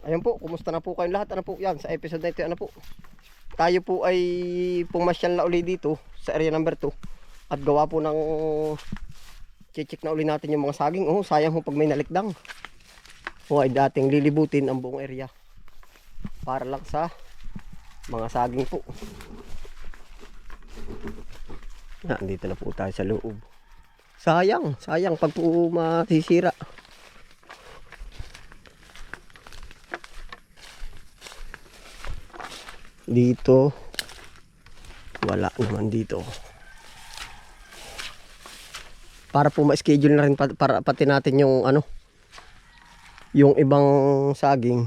Ayun po, kumusta na po kayong lahat? Ano po yan sa episode na ito? Ano po? Tayo po ay pumasyal na uli dito sa area number 2 at gawa po ng check na uli natin yung mga saging. Oh, sayang ho pag may nalikdang. O ay dating lilibutin ang buong area para lang sa mga saging po. Na, dito na po tayo sa loob. Sayang, sayang pag po masisira. Dito, wala naman dito. Para po ma-schedule na rin pa- para pati natin yung ano, yung ibang saging.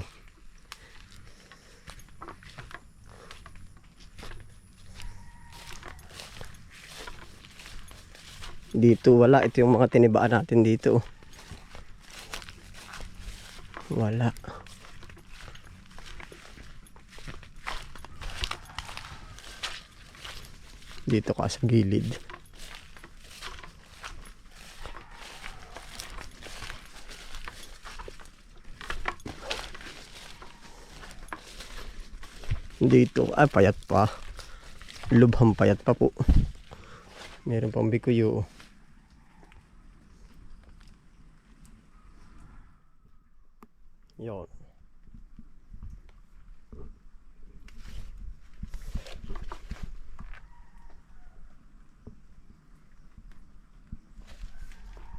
Dito wala. Ito yung mga tinibaan natin dito. Wala. Dito ka sa gilid. Dito, ay payat pa. Lubhang payat pa po. Meron pang bikuyo.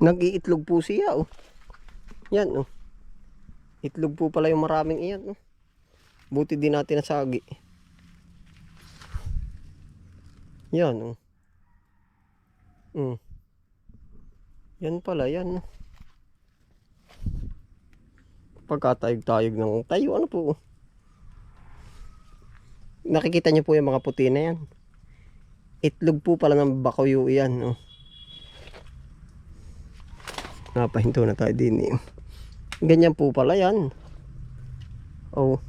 Nag-iitlog po siya, oh. Yan, oh. Itlog po pala yung maraming iyan, oh. Buti din natin nasagi. Yan, oh. Mm. Yan pala, yan. oh. Pagkatayog-tayog ng tayo, ano po. oh. Nakikita niyo po yung mga puti na yan. Itlog po pala ng bakuyo yan, oh. Napahinto na tayo din eh. Ganyan po pala yan. Oh.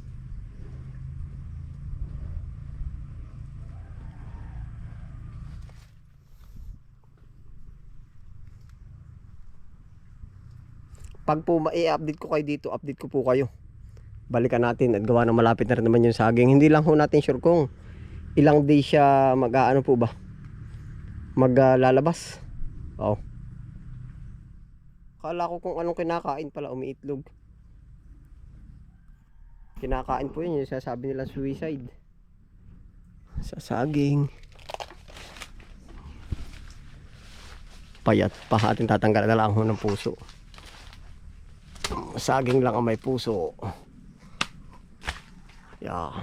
Pag po ma-update ko kayo dito, update ko po kayo. Balikan natin at gawa na malapit na rin naman yung saging. Hindi lang ho natin sure kung ilang days siya mag-ano po ba? Maglalabas. Oh. Kala ko kung anong kinakain pala umiitlog. Kinakain po yun, yung sasabi nila suicide. Sa saging. Payat pa ating tatanggal na lang ng puso. Saging lang ang may puso. Yeah.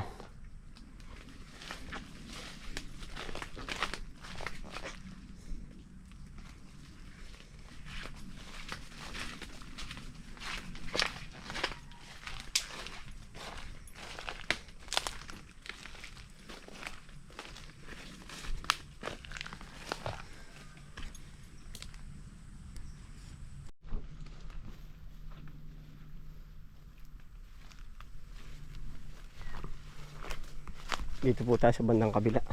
Dito po tayo sa bandang kabila.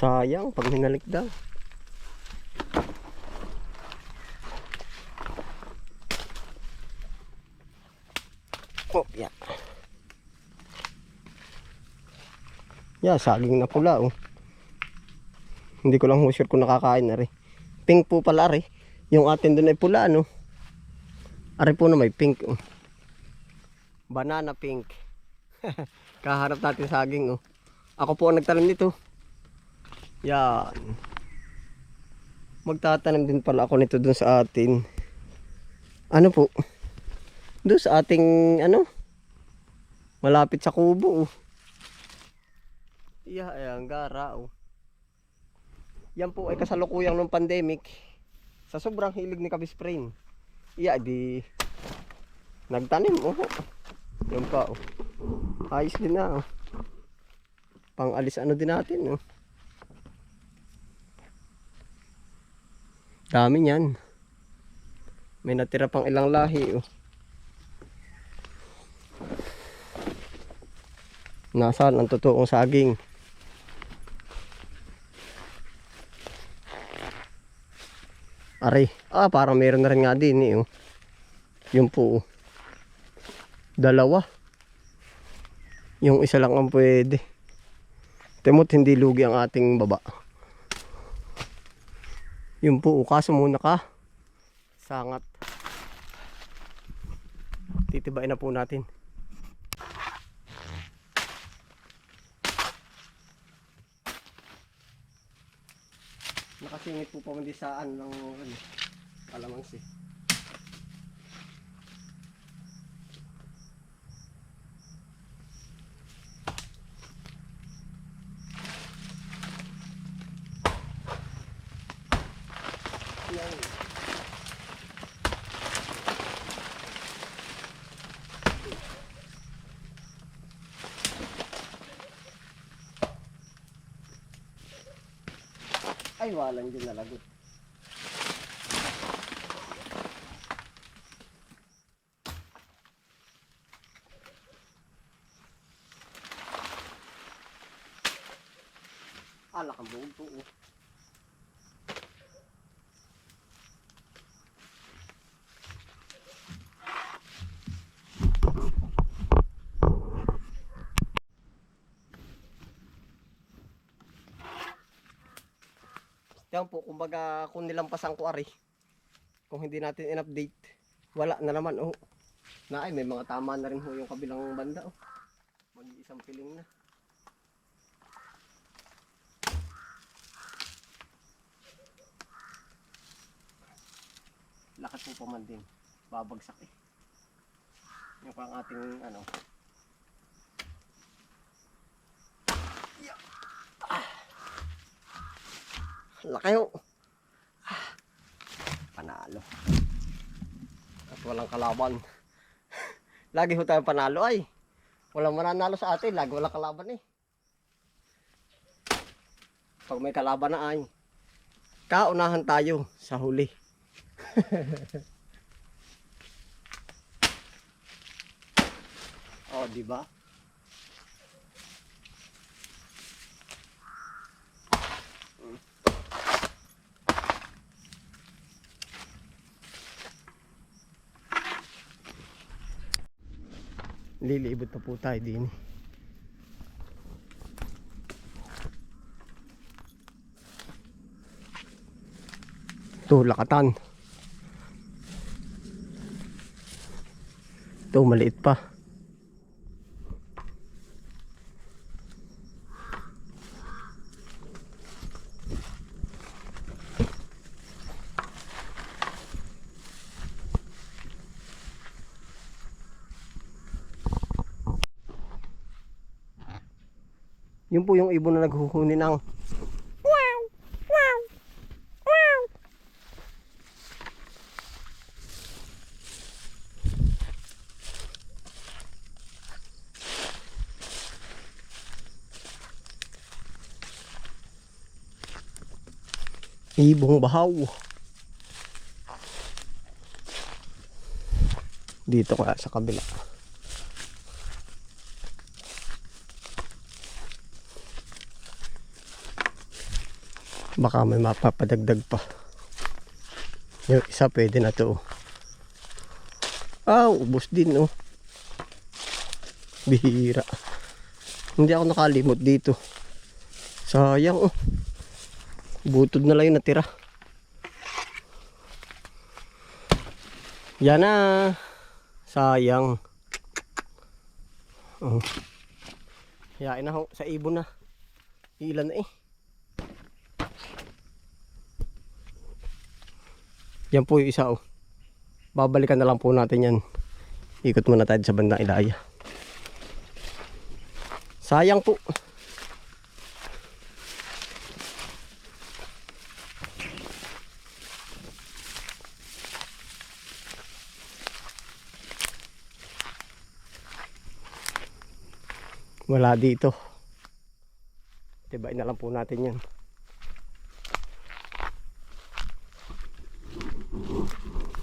Sayang pag minalikdan. Oh, yeah. Yeah, saging na pula oh. Hindi ko lang ho sure kung nakakain na rin. Pink po pala rin. Yung atin doon ay pula no. Ari po na may pink. oh. Banana pink. Kaharap natin saging oh. Ako po ang nagtanim nito. Yan. Magtatanim din pala ako nito dun sa atin. Ano po? Doon sa ating ano? Malapit sa kubo oh. Yeah, ayan, gara oh. Yan po ay kasalukuyang ng pandemic. Sa sobrang hilig ni Kabisprain. Iya, di nagtanim oh. Yan pa oh. Ayos din na oh. Pang alis ano din natin oh. Dami niyan. May natira pang ilang lahi oh. Nasaan ang totoong saging? Aray. Ah, parang meron na rin nga din eh. Oh. Yung po. oh. Dalawa. Yung isa lang ang pwede. Temot hindi lugi ang ating baba. Yung po. oh. Kaso muna ka. Sangat. Titibain na po natin. Nakasingit po pamandisaan ng ano, kalamansi. Ay, walang din nalagot. Alak ang buong po. Yan po, kumbaga kung nilampasan ko ari, kung hindi natin in-update, wala na naman oh. Na ay, may mga tama na rin ho yung kabilang banda oh. Mag-isang piling na. Lakas po pa man din. Babagsak eh. Yung pang ating ano. Laki ho. Ah, Panalo. At walang kalaban. Lagi ho tayo panalo ay. Walang mananalo sa atin. Lagi walang kalaban eh. Pag may kalaban na ay. Kaunahan tayo sa huli. oh, di ba? Lilibot pa po tayo din. Ito, lakatan. Ito, maliit pa. Po yung ibon na naghuhuni ng ibong bahaw. Dito kaya sa kabila. Baka may mapapadagdag pa. Yung isa pwede na to. Ah, ubos din oh. Bihira. Hindi ako nakalimot dito. Sayang oh. Butod na lang yung natira. Yan na. Sayang. Oh. Yain na ho. Sa ibon na. Ilan na eh. Yan po yung isa oh. Babalikan na lang po natin yan. Ikot muna tayo sa bandang ilaya. Sayang po. Wala dito. Tibain na lang po natin yan.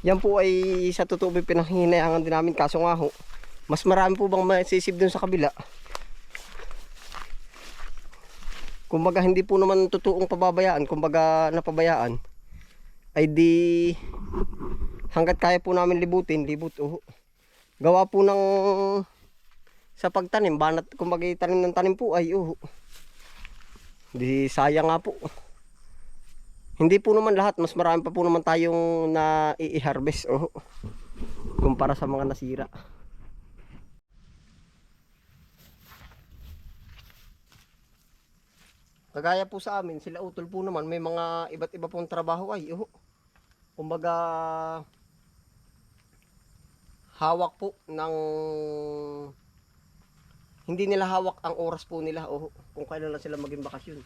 Yan po ay sa totoo pinanghinayangan din namin kaso nga ho. Mas marami po bang masisib dun sa kabila. Kumbaga hindi po naman totoong pababayaan, kumbaga napabayaan. ay di hanggat kaya po namin libutin, libut oh. Gawa po ng sa pagtanim, banat kumbaga tanim ng tanim po ay oh. Di sayang nga po. Hindi po naman lahat, mas marami pa po naman tayong na i-harvest oh. Kumpara sa mga nasira. Kagaya po sa amin, sila utol po naman, may mga iba't iba pong trabaho ay, oh. Kumbaga, hawak po ng, hindi nila hawak ang oras po nila, oh, kung kailan lang sila maging bakasyon.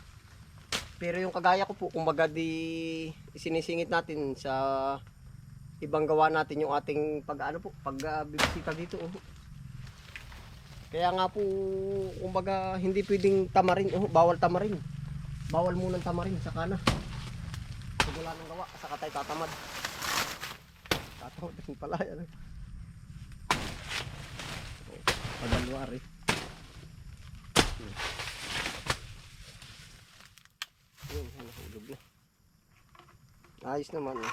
Pero yung kagaya ko po, kumbaga di isinisingit natin sa ibang gawa natin yung ating pag ano po, pag uh, dito. Oh. Kaya nga po, kumbaga hindi pwedeng tamarin, oh, bawal tamarin. Bawal munang tamarin sa kana. Pag wala nang gawa, saka tayo tatamad. Tatamad din pala yan. eh. Oh, Pagalwari. Hmm. Yun, yun, nahulog na. Ayos naman. Eh.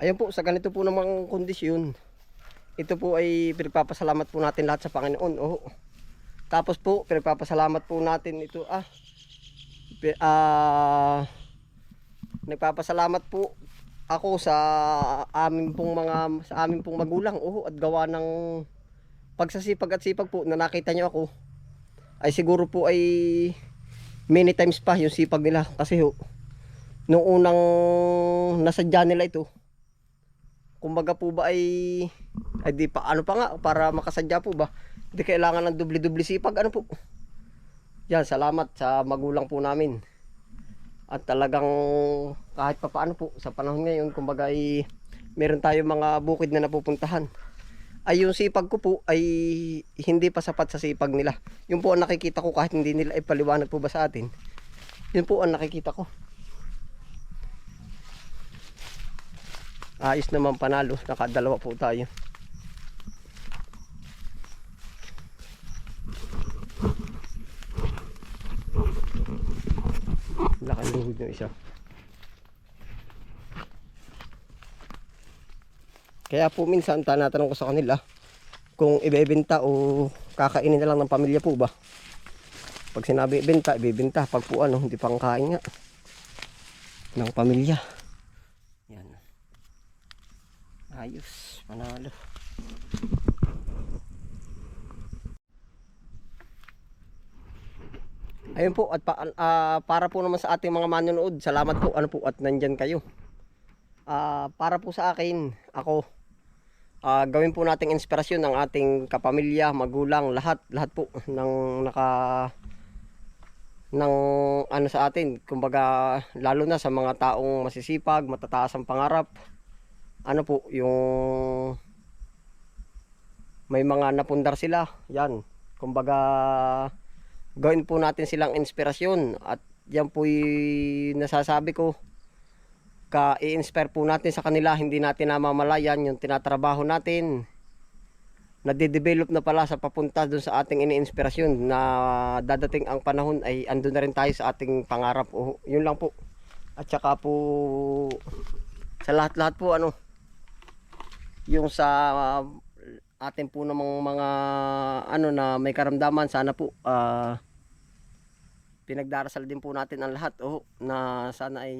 Ayan po, sa ganito po namang kondisyon, ito po ay pinagpapasalamat po natin lahat sa Panginoon. Oh. Tapos po, pinagpapasalamat po natin ito, ah, ah, nagpapasalamat po ako sa amin pong mga, sa amin pong magulang, oh, at gawa ng pagsasipag at sipag po na nakita nyo ako, ay siguro po ay many times pa yung sipag nila. Kasi ho, nung unang nasadya nila ito, kumbaga po ba ay ay di pa ano pa nga para makasadya po ba? Hindi kailangan ng dubli-dubli sipag ano po? Yan salamat sa magulang po namin at talagang kahit pa paano po sa panahon ngayon kumbaga ay meron tayo mga bukid na napupuntahan ay yung sipag ko po ay hindi pa sapat sa sipag nila yun po ang nakikita ko kahit hindi nila ipaliwanag po ba sa atin yun po ang nakikita ko Ayos naman panalo. Nakadalawa po tayo. Laki isa. Kaya po minsan tanatanong ko sa kanila kung ibebenta o kakainin na lang ng pamilya po ba. Pag sinabi ibenta, ibebenta. Pag po ano, hindi pang kain nga ng pamilya. Yan. Ayos, panalo. Ayun po at pa, ah, para po naman sa ating mga manonood, salamat po ano po at nandyan kayo. Ah, para po sa akin, ako ah, gawin po nating inspirasyon ng ating kapamilya, magulang, lahat, lahat po ng naka ng ano sa atin, kumbaga lalo na sa mga taong masisipag, matataas ang pangarap, ano po, yung may mga napundar sila, yan. Kumbaga, gawin po natin silang inspirasyon at yan po nasasabi ko. Ka i-inspire po natin sa kanila hindi natin namamalayan yung tinatrabaho natin. Nade-develop na pala sa papunta dun sa ating ini-inspirasyon na dadating ang panahon ay andun na rin tayo sa ating pangarap. O yun lang po. At saka po sa lahat-lahat po ano yung sa uh, atin po namang mga ano na may karamdaman sana po ah pinagdarasal din po natin ang lahat oh na sana ay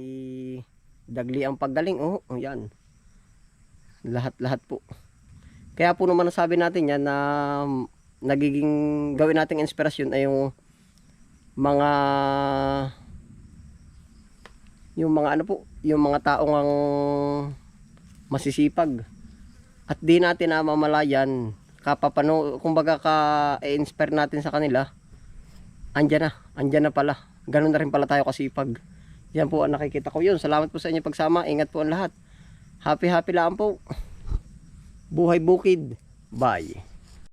dagli ang paggaling oh oh, yan. Lahat lahat po. Kaya po naman nasabi natin yan na nagiging gawin nating inspirasyon ay yung mga yung mga ano po yung mga taong ang masisipag at di natin namamalayan. Kapapano kumbaga ka i-inspire natin sa kanila. Andyan na andyan na pala. Ganun na rin pala tayo kasipag. Yan po ang nakikita ko. Yun salamat po sa inyo pagsama. Ingat po ang lahat. Happy happy lang po. Buhay bukid. Bye